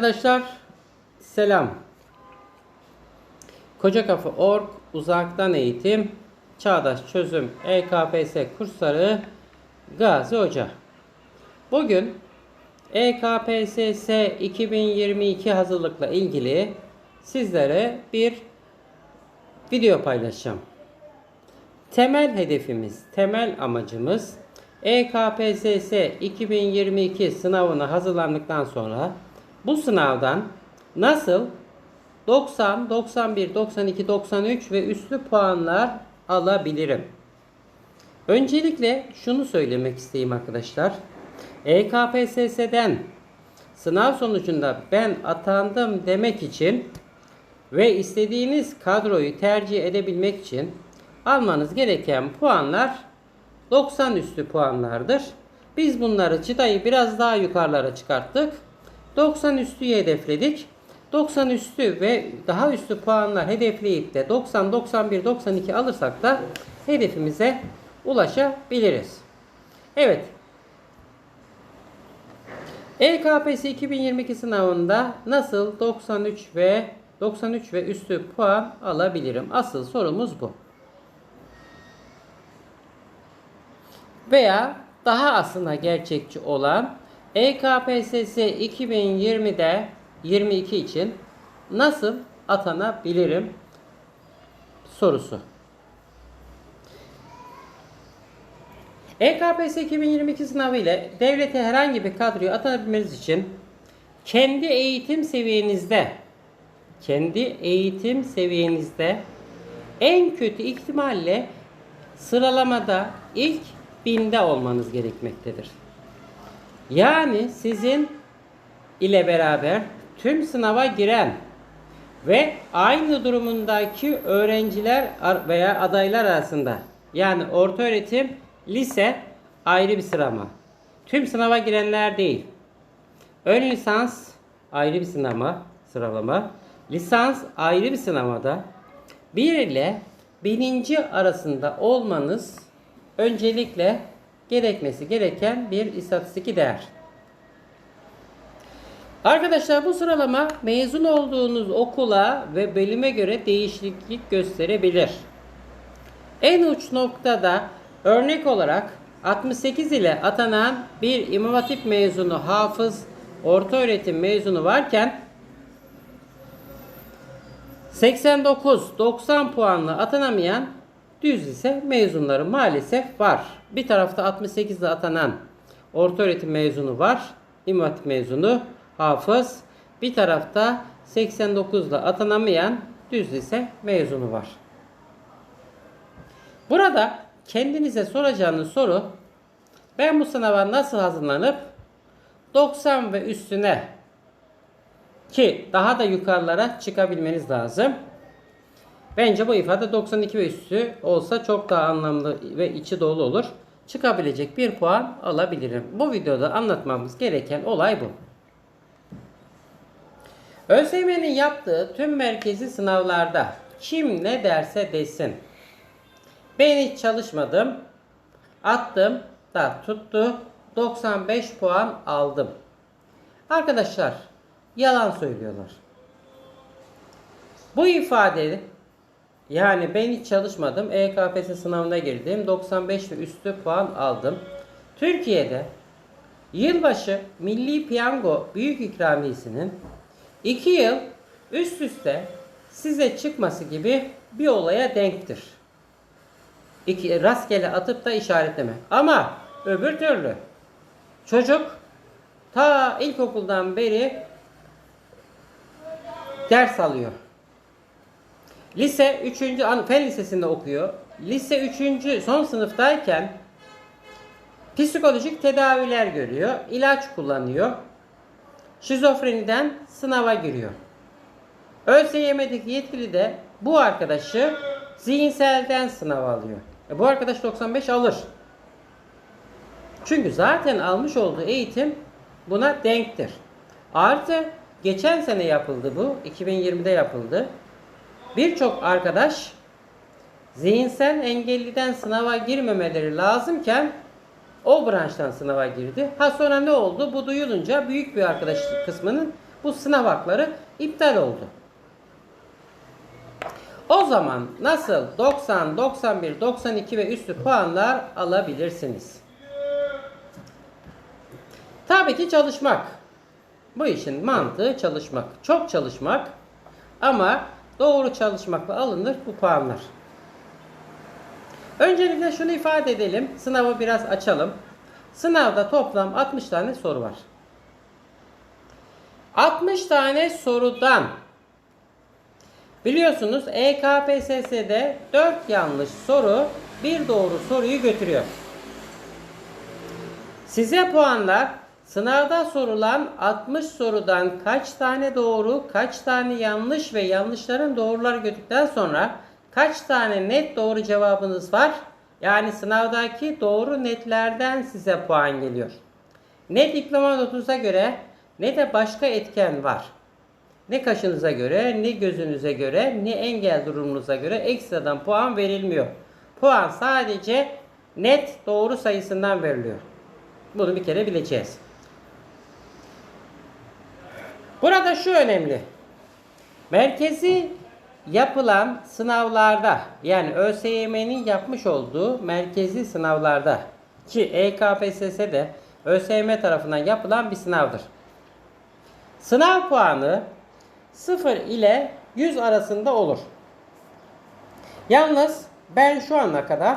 Arkadaşlar selam. Koca Kafa Org uzaktan eğitim çağdaş çözüm EKPS kursları Gazi Hoca. Bugün EKPSS 2022 hazırlıkla ilgili sizlere bir video paylaşacağım. Temel hedefimiz, temel amacımız EKPSS 2022 sınavına hazırlandıktan sonra bu sınavdan nasıl 90, 91, 92, 93 ve üstü puanlar alabilirim? Öncelikle şunu söylemek isteyeyim arkadaşlar. EKPSS'den sınav sonucunda ben atandım demek için ve istediğiniz kadroyu tercih edebilmek için almanız gereken puanlar 90 üstü puanlardır. Biz bunları çıtayı biraz daha yukarılara çıkarttık. 90 üstüyü hedefledik. 90 üstü ve daha üstü puanlar hedefleyip de 90, 91, 92 alırsak da hedefimize ulaşabiliriz. Evet. EKPS 2022 sınavında nasıl 93 ve 93 ve üstü puan alabilirim? Asıl sorumuz bu. Veya daha aslında gerçekçi olan EKPSS 2020'de 22 için nasıl atanabilirim sorusu. EKPS 2022 sınavı ile devlete herhangi bir kadroyu atanabilmeniz için kendi eğitim seviyenizde kendi eğitim seviyenizde en kötü ihtimalle sıralamada ilk binde olmanız gerekmektedir. Yani sizin ile beraber tüm sınava giren ve aynı durumundaki öğrenciler veya adaylar arasında yani orta öğretim, lise ayrı bir sıralama. Tüm sınava girenler değil. Ön lisans ayrı bir sınava, sıralama. Lisans ayrı bir sınavada. Bir ile bininci arasında olmanız öncelikle gerekmesi gereken bir istatistik değer. Arkadaşlar bu sıralama mezun olduğunuz okula ve bölüme göre değişiklik gösterebilir. En uç noktada örnek olarak 68 ile atanan bir İmam Hatip mezunu hafız orta öğretim mezunu varken 89-90 puanla atanamayan düz lise mezunları maalesef var. Bir tarafta 68 ile atanan orta öğretim mezunu var. İmam mezunu, hafız. Bir tarafta 89 ile atanamayan düz lise mezunu var. Burada kendinize soracağınız soru ben bu sınava nasıl hazırlanıp 90 ve üstüne ki daha da yukarılara çıkabilmeniz lazım. Bence bu ifade 92 ve üstü olsa çok daha anlamlı ve içi dolu olur. Çıkabilecek bir puan alabilirim. Bu videoda anlatmamız gereken olay bu. ÖSYM'nin yaptığı tüm merkezi sınavlarda kim ne derse desin. Ben hiç çalışmadım. Attım da tuttu. 95 puan aldım. Arkadaşlar yalan söylüyorlar. Bu ifade yani ben hiç çalışmadım. EKPS sınavına girdim. 95 ve üstü puan aldım. Türkiye'de yılbaşı Milli Piyango Büyük İkramiyesi'nin 2 yıl üst üste size çıkması gibi bir olaya denktir. İki, rastgele atıp da işaretleme. Ama öbür türlü çocuk ta ilkokuldan beri ders alıyor. Lise 3. An- Fen Lisesi'nde okuyor. Lise 3. son sınıftayken psikolojik tedaviler görüyor. ilaç kullanıyor. Şizofreniden sınava giriyor. ÖSYM'deki yetkili de bu arkadaşı zihinselden sınav alıyor. E bu arkadaş 95 alır. Çünkü zaten almış olduğu eğitim buna denktir. Artı geçen sene yapıldı bu. 2020'de yapıldı. Birçok arkadaş zihinsel engelliden sınava girmemeleri lazımken o branştan sınava girdi. Ha sonra ne oldu? Bu duyulunca büyük bir arkadaş kısmının bu sınav hakları iptal oldu. O zaman nasıl 90, 91, 92 ve üstü puanlar alabilirsiniz? Tabii ki çalışmak. Bu işin mantığı çalışmak. Çok çalışmak ama doğru çalışmakla alınır bu puanlar. Öncelikle şunu ifade edelim. Sınavı biraz açalım. Sınavda toplam 60 tane soru var. 60 tane sorudan biliyorsunuz EKPSS'de 4 yanlış soru bir doğru soruyu götürüyor. Size puanlar sınavda sorulan 60 sorudan kaç tane doğru, kaç tane yanlış ve yanlışların doğruları götürdükten sonra kaç tane net doğru cevabınız var? Yani sınavdaki doğru netlerden size puan geliyor. Ne diploma notunuza göre ne de başka etken var. Ne kaşınıza göre, ne gözünüze göre, ne engel durumunuza göre ekstradan puan verilmiyor. Puan sadece net doğru sayısından veriliyor. Bunu bir kere bileceğiz. Burada şu önemli. Merkezi yapılan sınavlarda yani ÖSYM'nin yapmış olduğu merkezi sınavlarda ki EKPSS de ÖSYM tarafından yapılan bir sınavdır. Sınav puanı 0 ile 100 arasında olur. Yalnız ben şu ana kadar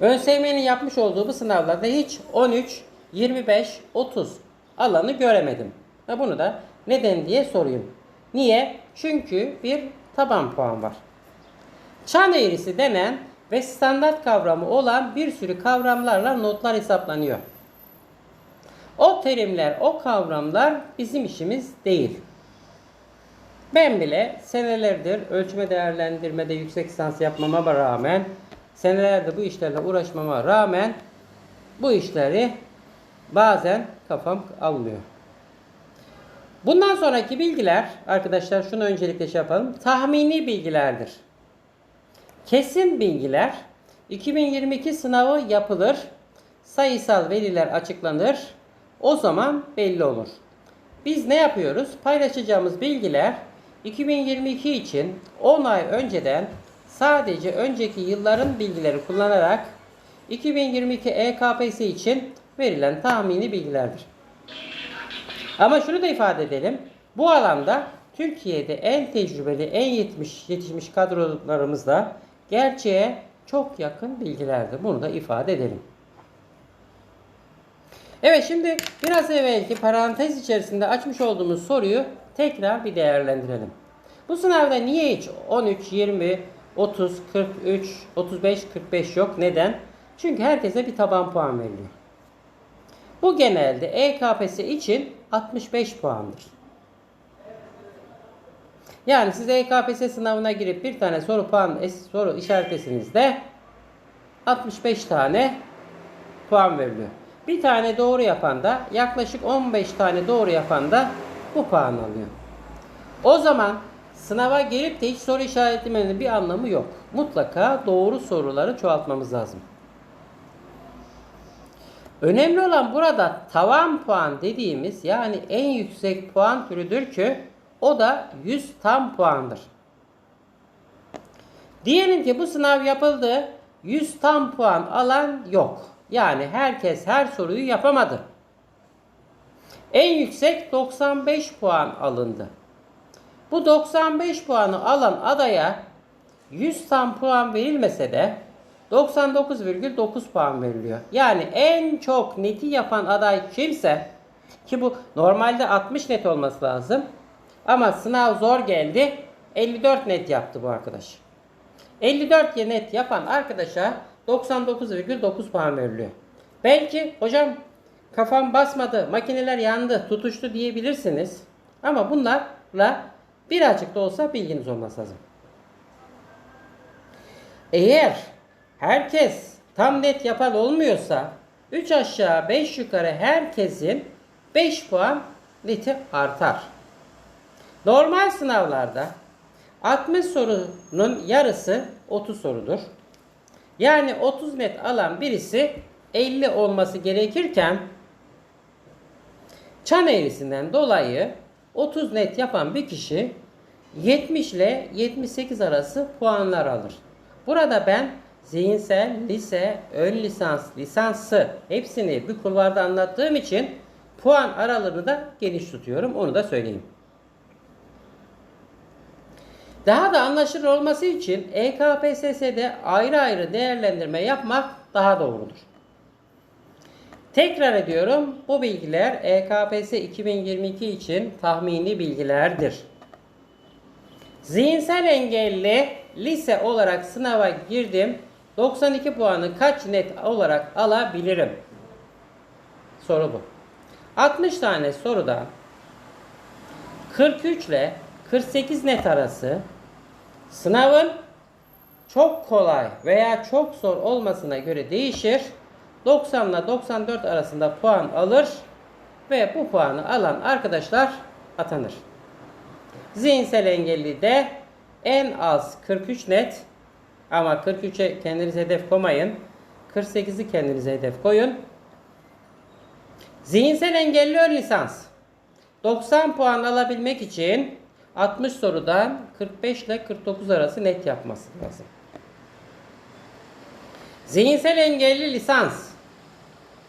ÖSYM'nin yapmış olduğu bu sınavlarda hiç 13, 25, 30 alanı göremedim. Ve bunu da neden diye sorayım. Niye? Çünkü bir taban puan var. Çan eğrisi denen ve standart kavramı olan bir sürü kavramlarla notlar hesaplanıyor. O terimler, o kavramlar bizim işimiz değil. Ben bile senelerdir ölçme değerlendirmede yüksek lisans yapmama rağmen, senelerdir bu işlerle uğraşmama rağmen bu işleri bazen kafam almıyor. Bundan sonraki bilgiler arkadaşlar şunu öncelikle şey yapalım. Tahmini bilgilerdir. Kesin bilgiler 2022 sınavı yapılır. Sayısal veriler açıklanır. O zaman belli olur. Biz ne yapıyoruz? Paylaşacağımız bilgiler 2022 için 10 ay önceden sadece önceki yılların bilgileri kullanarak 2022 EKPS için verilen tahmini bilgilerdir. Ama şunu da ifade edelim. Bu alanda Türkiye'de en tecrübeli, en yetmiş, yetişmiş kadrolarımızda gerçeğe çok yakın bilgilerdir. Bunu da ifade edelim. Evet şimdi biraz evvelki parantez içerisinde açmış olduğumuz soruyu tekrar bir değerlendirelim. Bu sınavda niye hiç 13, 20, 30, 43, 35, 45 yok? Neden? Çünkü herkese bir taban puan veriliyor. Bu genelde EKPS için 65 puandır. Yani siz EKPS sınavına girip bir tane soru puan soru işaretlesiniz 65 tane puan veriliyor. Bir tane doğru yapan da yaklaşık 15 tane doğru yapan da bu puan alıyor. O zaman sınava gelip de hiç soru işaretlemenin bir anlamı yok. Mutlaka doğru soruları çoğaltmamız lazım. Önemli olan burada tavan puan dediğimiz yani en yüksek puan türüdür ki o da 100 tam puandır. Diyelim ki bu sınav yapıldı. 100 tam puan alan yok. Yani herkes her soruyu yapamadı. En yüksek 95 puan alındı. Bu 95 puanı alan adaya 100 tam puan verilmese de 99,9 puan veriliyor. Yani en çok neti yapan aday kimse ki bu normalde 60 net olması lazım. Ama sınav zor geldi. 54 net yaptı bu arkadaş. 54 net yapan arkadaşa 99,9 puan veriliyor. Belki hocam kafam basmadı, makineler yandı, tutuştu diyebilirsiniz. Ama bunlarla birazcık da olsa bilginiz olması lazım. Eğer herkes tam net yapan olmuyorsa 3 aşağı 5 yukarı herkesin 5 puan neti artar. Normal sınavlarda 60 sorunun yarısı 30 sorudur. Yani 30 net alan birisi 50 olması gerekirken Çan eğrisinden dolayı 30 net yapan bir kişi 70 ile 78 arası puanlar alır. Burada ben zihinsel, lise, ön lisans, lisansı hepsini bir kulvarda anlattığım için puan aralığını da geniş tutuyorum. Onu da söyleyeyim. Daha da anlaşılır olması için EKPSS'de ayrı ayrı değerlendirme yapmak daha doğrudur. Tekrar ediyorum bu bilgiler EKPS 2022 için tahmini bilgilerdir. Zihinsel engelli lise olarak sınava girdim. 92 puanı kaç net olarak alabilirim? Soru bu. 60 tane sorudan 43 ile 48 net arası sınavın çok kolay veya çok zor olmasına göre değişir. 90 ile 94 arasında puan alır ve bu puanı alan arkadaşlar atanır. Zihinsel engelli de en az 43 net ama 43'e kendinize hedef koymayın. 48'i kendinize hedef koyun. Zihinsel engelli ön lisans. 90 puan alabilmek için 60 sorudan 45 ile 49 arası net yapması lazım. Zihinsel engelli lisans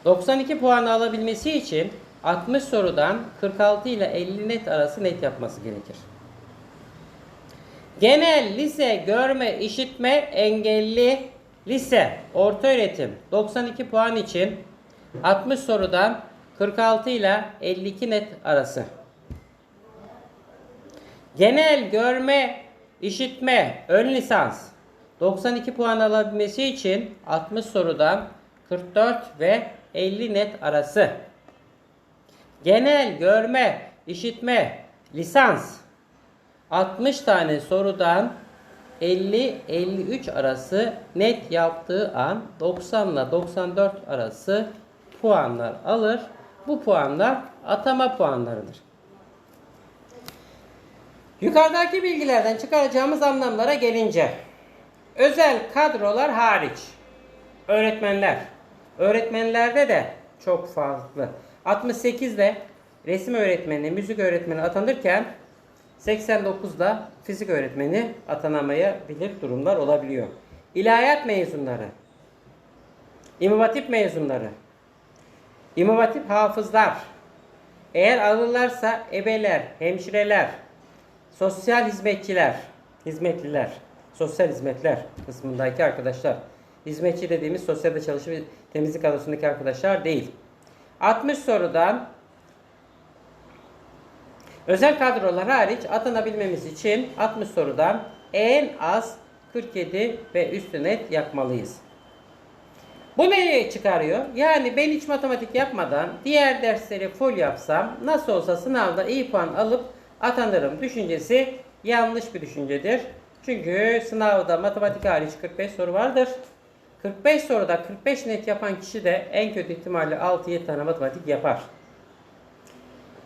92 puan alabilmesi için 60 sorudan 46 ile 50 net arası net yapması gerekir. Genel lise görme işitme engelli lise orta öğretim 92 puan için 60 sorudan 46 ile 52 net arası. Genel görme işitme ön lisans 92 puan alabilmesi için 60 sorudan 44 ve 50 net arası. Genel görme işitme lisans 60 tane sorudan 50-53 arası net yaptığı an 90 ile 94 arası puanlar alır. Bu puanlar atama puanlarıdır. Yukarıdaki bilgilerden çıkaracağımız anlamlara gelince özel kadrolar hariç öğretmenler öğretmenlerde de çok farklı. 68'de resim öğretmeni, müzik öğretmeni atanırken 89'da fizik öğretmeni atanamayabilir durumlar olabiliyor. İlahiyat mezunları, İmam mezunları, İmam hafızlar, eğer alırlarsa ebeler, hemşireler, sosyal hizmetçiler, hizmetliler, sosyal hizmetler kısmındaki arkadaşlar. Hizmetçi dediğimiz sosyalde çalışıp temizlik kadrosundaki arkadaşlar değil. 60 sorudan özel kadrolar hariç atanabilmemiz için 60 sorudan en az 47 ve üstü net yapmalıyız. Bu neyi çıkarıyor? Yani ben hiç matematik yapmadan diğer dersleri full yapsam nasıl olsa sınavda iyi puan alıp atanırım düşüncesi yanlış bir düşüncedir. Çünkü sınavda matematik hariç 45 soru vardır. 45 soruda 45 net yapan kişi de en kötü ihtimalle 6-7 tane matematik yapar.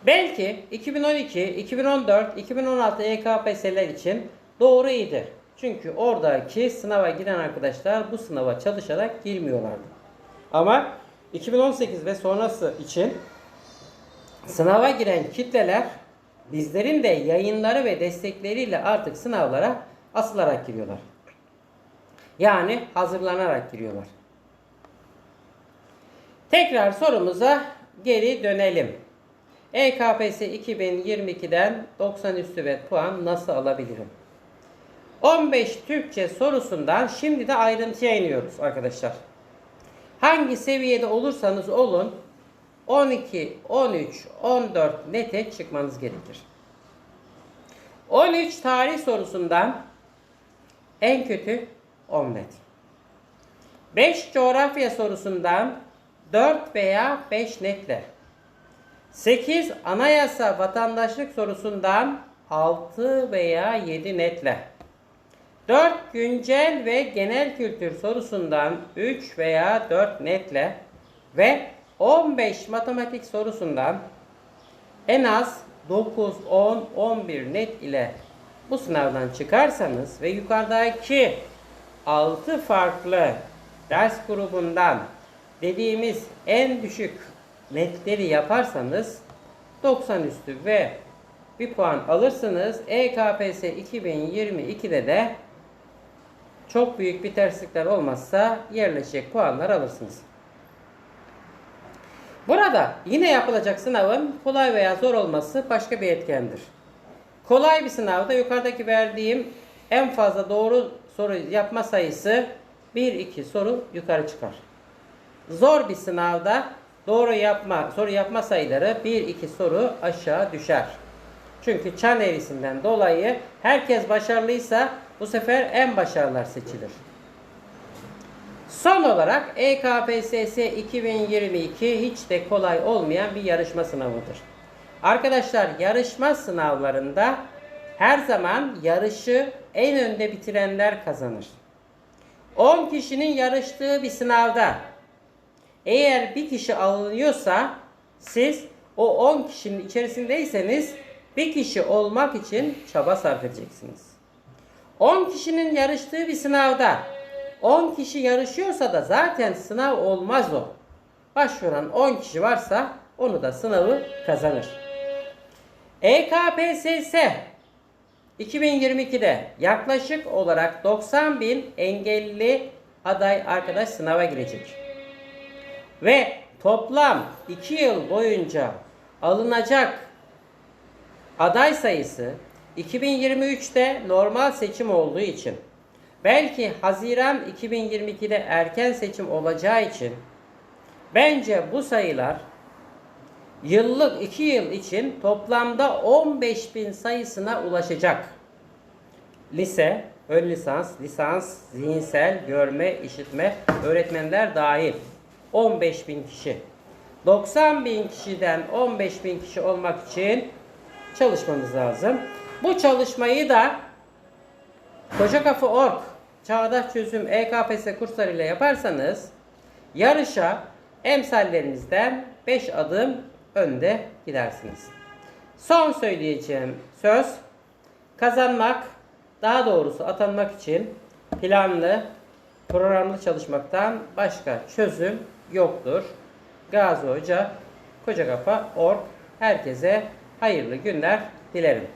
Belki 2012, 2014, 2016 EKPS'ler için doğru iyidir. Çünkü oradaki sınava giren arkadaşlar bu sınava çalışarak girmiyorlardı. Ama 2018 ve sonrası için sınava giren kitleler bizlerin de yayınları ve destekleriyle artık sınavlara asılarak giriyorlar. Yani hazırlanarak giriyorlar. Tekrar sorumuza geri dönelim. EKPS 2022'den 90 üstü ve puan nasıl alabilirim? 15 Türkçe sorusundan şimdi de ayrıntıya iniyoruz arkadaşlar. Hangi seviyede olursanız olun 12, 13, 14 nete çıkmanız gerekir. 13 tarih sorusundan en kötü 10 net. 5 coğrafya sorusundan 4 veya 5 netle. 8 anayasa vatandaşlık sorusundan 6 veya 7 netle. 4 güncel ve genel kültür sorusundan 3 veya 4 netle ve 15 matematik sorusundan en az 9, 10, 11 net ile bu sınavdan çıkarsanız ve yukarıdaki 6 farklı ders grubundan dediğimiz en düşük netleri yaparsanız 90 üstü ve bir puan alırsınız. EKPS 2022'de de çok büyük bir terslikler olmazsa yerleşecek puanlar alırsınız. Burada yine yapılacak sınavın kolay veya zor olması başka bir etkendir. Kolay bir sınavda yukarıdaki verdiğim en fazla doğru soru yapma sayısı 1-2 soru yukarı çıkar. Zor bir sınavda doğru yapma, soru yapma sayıları 1-2 soru aşağı düşer. Çünkü çan eğrisinden dolayı herkes başarılıysa bu sefer en başarılılar seçilir. Son olarak EKPSS 2022 hiç de kolay olmayan bir yarışma sınavıdır. Arkadaşlar yarışma sınavlarında her zaman yarışı en önde bitirenler kazanır. 10 kişinin yarıştığı bir sınavda eğer bir kişi alınıyorsa siz o 10 kişinin içerisindeyseniz bir kişi olmak için çaba sarf edeceksiniz. 10 kişinin yarıştığı bir sınavda 10 kişi yarışıyorsa da zaten sınav olmaz o. Başvuran 10 kişi varsa onu da sınavı kazanır. EKPSS 2022'de yaklaşık olarak 90 bin engelli aday arkadaş sınava girecek. Ve toplam 2 yıl boyunca alınacak aday sayısı 2023'te normal seçim olduğu için belki Haziran 2022'de erken seçim olacağı için bence bu sayılar yıllık 2 yıl için toplamda 15 bin sayısına ulaşacak. Lise, ön lisans, lisans, zihinsel, görme, işitme, öğretmenler dahil 15 bin kişi. 90 bin kişiden 15 bin kişi olmak için çalışmanız lazım. Bu çalışmayı da Koca Kafa Org Çağdaş Çözüm EKPS kurslarıyla yaparsanız yarışa emsallerinizden 5 adım önde gidersiniz. Son söyleyeceğim söz kazanmak daha doğrusu atanmak için planlı programlı çalışmaktan başka çözüm yoktur. Gazi Hoca Koca Kafa Org herkese hayırlı günler dilerim.